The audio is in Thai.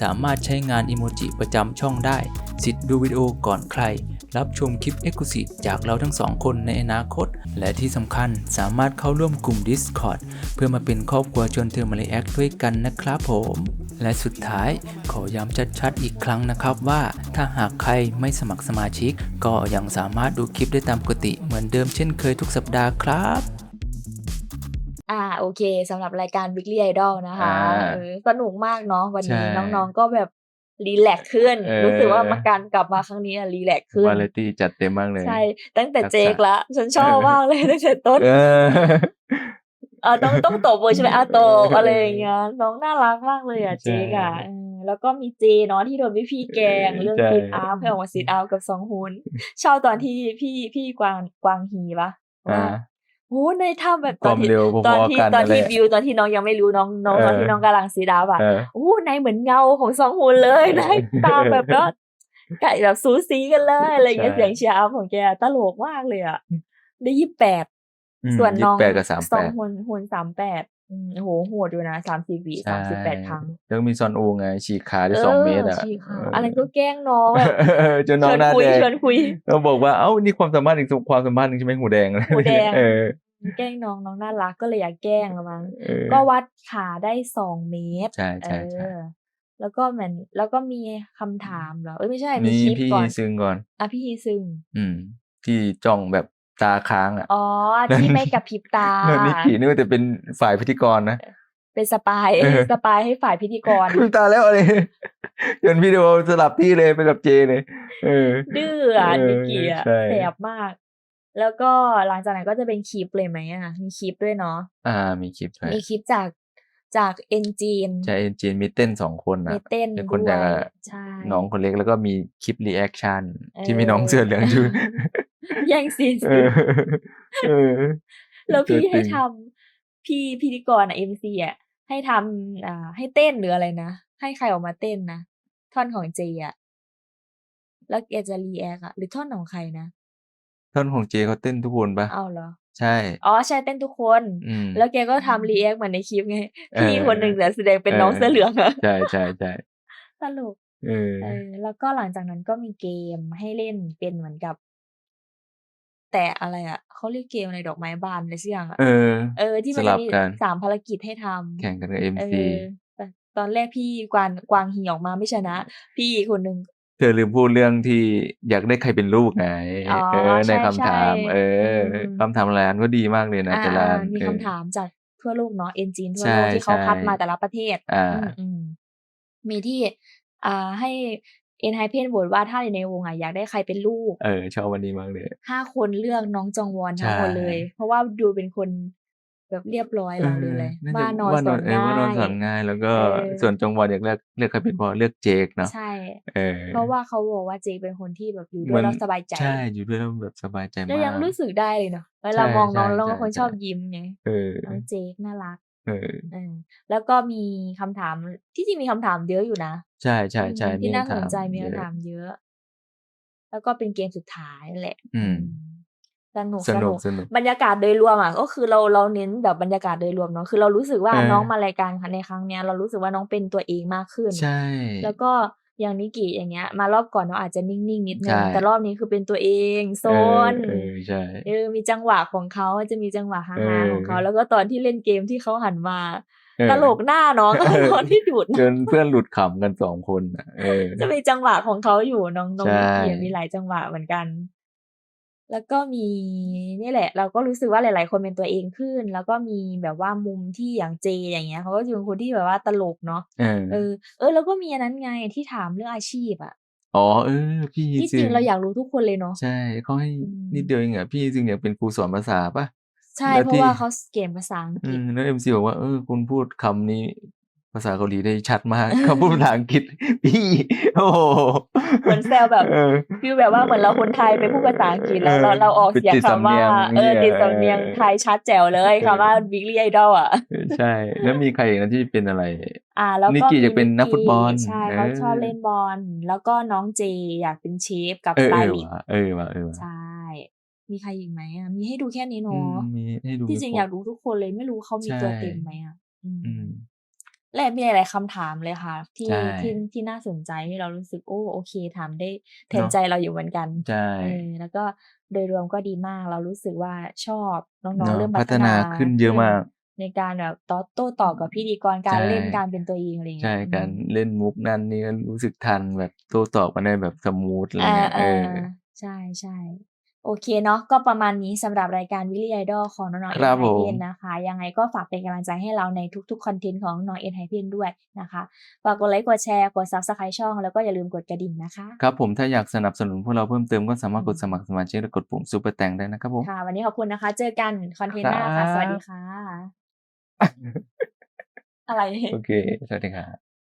สามารถใช้งานอิโมจิประจำช่องได้ สิทธิ์ดูวิดีโอก่อนใคร รับชมคลิป e x c l u s i v e จากเราทั้งสองคนในอนาคต และที่สำคัญสามารถเข้าร่วมกลุ่ม Discord เพื่อมาเป็นครอบครัวชวนเธอมาเลแอคด้วยกันนะครับผม และสุดท้ายขอย้ำชัดๆอีกครั้งนะครับว่า ถ้าหากใครไม่สมัครสมาชิก ก็ยังสามารถดูคลิปได้ตามปกติเหมือนเดิมเช่นเคยทุกสัปดาห์ครับ โอเคสำหรับรายการ Weekly Idol นะคะอ่าเออสนุกมากเนาะวันนี้ใช่น้องๆก็แบบรีแลกซ์ขึ้นเออรู้สึกว่ามาการกลับมาครั้งนี้อะรีแลกซ์ขึ้นวาเลตี้จัดเต็มมากเลย ใช่ ตั้งแต่ทักษะเจกละฉันชอบมากเลยตั้งแต่ต้นเออเออต้องต้องตบเลยใช่ไหมอะตบอะไรอย่างเงี้ยน้องน่ารักมากเลยอะใช่เจกอะเออแล้วก็มีเจเนาะที่โดนพี่พี่ๆแกล้งเรื่องใช่ซิดอาร์ให้ออกมาซิดอาร์กับซองฮุนชอบตอนที่พี่พี่กวางกวางฮีปะอ่าว่า โอ้ในถ้ำแบบความเร็วพตอนอที่ๆกันตอนอะไรที่วิวตอนที่น้องยังไม่รู้น้องน้องเออตอนที่น้องกำลังซีดาบอะเออโอ้ในเหมือนเงาของซองฮุนเลยในตาแบบว่าไก่แบบสูสีกันเลยอะไรอย่างเงี้ยใช่เสียงเชียร์อัพของแกตลกมากเลยอะได้ยี่แปดอืมส่วนน้อง28กับซ38องฮุนฮุนสามแปดโอ้โหโหดอยู่นะสามสิบวิสามสิบแปดครั้งแล้วก็มีซอนอูไง ฉีกขาได้สองเมตรอะชี้ค่ะเอันนั้นก็แกล้งน้องแบบเออจนน้อชงวนหน้าคุยแดงชวนคุยเราบอกว่าเอ้านี่ความสามารถอีกความสามารถหนึ่งใช่ไหมหูแดงหูแดงเออ แกล้งน้องน้องน่ารักก็เลยอยากแกล้งละมั้งเออก็วัดขาได้สองเมตรใช่ใช่ใช่เออแล้วก็เหมือนแล้วก็มีคำถามเหรอเอ้ยไม่ใช่มีนี่คลิปพี่ก่อนซึงก่อนอะพี่ฮีซึง อืม ที่จ้องแบบตาค้างอะอ๋อที่ไม่กระพริบตาแล้วนิกกี้นึกว่าจะเป็นฝ่ายพิธีกรนะเป็นสปายเออสปายให้ฝ่ายพิธีกรคุณตาแล้วอะไรจนพี่ดูสลับที่เลยไปกับเจเลย เออดื้ออะเออนิกกี้อะใช่แสบมาก แล้วก็หลังจากนั้นก็จะเป็นคลิปเลยไหมอะ มีคลิปด้วยเนาะอ่า มีคลิปด้วยมีคลิปจากจากเอ็นจีนใช่เอ็นจีนมีเต้นสองคนนะมีเต้นมีคนด้วจากยใช่น้องคนเล็กแล้วก็มีคลิปรีแอคชั่นเออที่มีน้องเสื้อเหลืองอยู่แย่งซีนเออเออแล้วพี่ตัวจริให้งทำพี่พิธีกรอะเอ็มซีอะให้ทำอ่าให้เต้นหรืออะไรนะ ให้ใครออกมาเต้นนะ ท่อนของเจอะแล้วแกจะรีแอคอะหรือท่อนของใครนะ ท่อนของเจเขาเต้นทุกคนปะเอาเหรอ ใช่ อ๋อใช่เต้นทุกคนอืมแล้วแกก็ทำรีแอคเหมือนในคลิปไงเออพี่คนหนึ่งแต่แสดงเป็นน้องเออเสื้อเหลืองอะใช่ใช่ใช่ตลกเออเออแล้วก็หลังจากนั้นก็มีเกมให้เล่นเป็นเหมือนกับ แต่อะไรอะเขาเรียกเกมอะไรดอกไม้บานอะไรสักอย่างอะเออ เออที่สมันลัจะบมีกันสามภารกิจให้ทำแข่งกันกับเอ็มเอซีอแต่ตอนแรกพี่กวางกวางฮีออกมาไม่ชนะ พี่อีกคนหนึ่งเธอลืมพูดเรื่องที่อยากได้ใครเป็นลูกไงอ๋อเออ ในใช่คำถามใช่เอออมคำถามร้านก็ดีมากเลยนะอ่าแต่ละอ่าอันมีเออคำถามจากทั่วโลกเนาะเอ็นจีนทั่วใช่โลกที่เขาใช่คัดมาแต่ละประเทศ อ่า อืมอืมมีที่ อ่าให้เอ็นไฮเพนโหวตว่าถ้าในวงอะอยากได้ใครเป็นลูกเออ ชอบวันนี้มากเลย ห้าคนเลือกน้องจองวอนทั้งหมดใช่เลย เพราะว่าดูเป็นคน แบบเรียบร้อยเราเลยเลยน่าจะว่านอนว่าสอนเออง่าว่านอนสอนยง่าย แล้วก็เออส่วนจงวอนอยากเลือกเลือกใครเป็นพ่อเลือกเจคเนาะใช่เออเพราะว่าเขาบอกว่าเจเป็นคนที่แบบอยู่ด้เหมืวอยนแล้วสบายใจใช่อยู่ด้วยแล้วแบบสบายใจแล้วมากยังรู้สึกได้เลยเนาะเวใช่ลามองน้องใช่แล้วใช่คนใช่ชอบยิ้มไงเออน้องเจคน่ารักเออเออแล้วก็มีคำถามที่จริงมีคำถามเยอะอยู่นะ ใช่ใช่ใช่อืมที่น่าสนใจมีเยอะคำถามเยอะ แล้วก็เป็นเกมสุดท้ายแหละ อืม สนุกสนุกสนุกบรรยากาศโดยรวมอะก็คือเราเราเน้นแบบบรรยากาศโดยรวมเนาะคือเรารู้สึกว่าเออน้องมารายการในครั้งเนี้ยเรารู้สึกว่าน้องเป็นตัวเองมากขึ้นใช่แล้วก็อย่างนิกิอย่างเงี้ย มารอบก่อนน้องอาจจะนิ่งๆนิดนึใช่งแต่รอบนี้คือเป็นตัวเองโซนเออเออใช่เออมีจังหวะของเขาจะมีจังหวะฮาเออๆของเขาแล้วก็ตอนที่เล่นเกมที่เขาหันมาเออตลกหน้าน้องก็เออตอนที่ดูดจนเพื่อนหลุดขำกันสองคนอะเออจะมีจังหวะของเขาอยู่น้องน้องใช่นิกกี้มีหลายจังหวะเหมือนกัน แล้วก็มีนี่แหละ เราก็รู้สึกว่าหลาย ๆ คนเป็นตัวเองขึ้น แล้วก็มีแบบว่ามุมที่อย่างเจอย่างเงี้ยเขาก็จะเป็นคนที่แบบว่าตลกเนาะเออ เออ เออ แล้วก็มีอันนั้นไงที่ถามเรื่องอาชีพอะอ๋อเออ พี่ที่จริงเราอยากรู้ทุกคนเลยเนาะใช่เขาให้อืมนิดเดียวเองอะพี่จริงอยากเป็นครูสอนภาษาป่ะใช่แล้วเพราะที่ว่าเขาเก่งภาษาอังกอืฤษมแล้วเอ็มซีบอกว่าเออคุณพูดคำนี้ ภาษาเกาหลีได้ชัดมากเขาพูดภาษาอังกฤษพี่โอ้โหเหมือนแซวแบบเออฟีลแบบว่าเหมือนเราคนไทยไปพูดภาษาอังกฤษแล้วเออเราเราออกเสียงติดสำคำเนีว่ายงเออเนี่ยติดสำเนียงเออไทยชัดแจ๋วเลยเออคำว่าวิก l y ไอดอลอะใช่ แล้วมีใครอีกนะที่เป็นอะไร อ่า แล้วนิก็กกี้อยากเป็นนักฟุตบอลใช่เออเขาชอบเล่นบอลแล้วก็น้องเจอยากเป็นเชฟกับเออสไตเออลิสต์ว่ะเออว่ะเออว่ะใช่มีใครอีกไหมอะมีให้ดูแค่นี้อืเนาะมมีให้ดูที่จริงไม่คอยากรู้ทุกคนเลยไม่รู้เขามีใช่ตัวเต็มไหมอะอืมอืม และมีหลายๆคำถามเลยค่ะ ที่ใช่ ที่ที่น่าสนใจที่เรารู้สึกโอ้โอเคถามได้แทนเนอะใจเราอยู่เหมือนกันใช่ เออแล้วก็โดยรวมก็ดีมากเรารู้สึกว่าชอบน้องเนๆอะเริ่มพัฒนาขึ้นเยอะมาก ในการแบบต่อโต้ตอบกับพิธีกรการใช่เล่นการเป็นตัวเองอะไรอย่างใช่เงี้ยการอืมเล่นมุกนั่นนี่ก็รู้สึกทันแบบโต้ตอบกันได้แบบสมูทอะไรอ่าเงี้ยเออ่าอใช่ใช่ โอเคเนาะก็ประมาณนี้สำหรับรายการวิล l ี i ไอดอลของน้องๆคเอ็รันบไฮผมเพนนะคะ ยังไงก็ฝากเป็นกำลังใจให้เราในทุกๆคอนเทนต์ของน้องเอ็นไฮเพนด้วยนะคะฝากกดไลค์กดแชร์กด subscribe ช่องแล้วก็อย่าลืมกดกระดิ่งนะคะ ครับผมถ้าอยากสนับสนุนพวกเราเพิ่มเติมก็สามารถกดอืมสมัครสมาชิกและกดปุ่มซูเปอร์แตงได้นะครับผมค่ะวันนี้ขอบคุณนะคะ เจอกันคอนเทนต์หน้าค่ะสวัสดีค่ะ อะไรโอเคสวัสดีครับ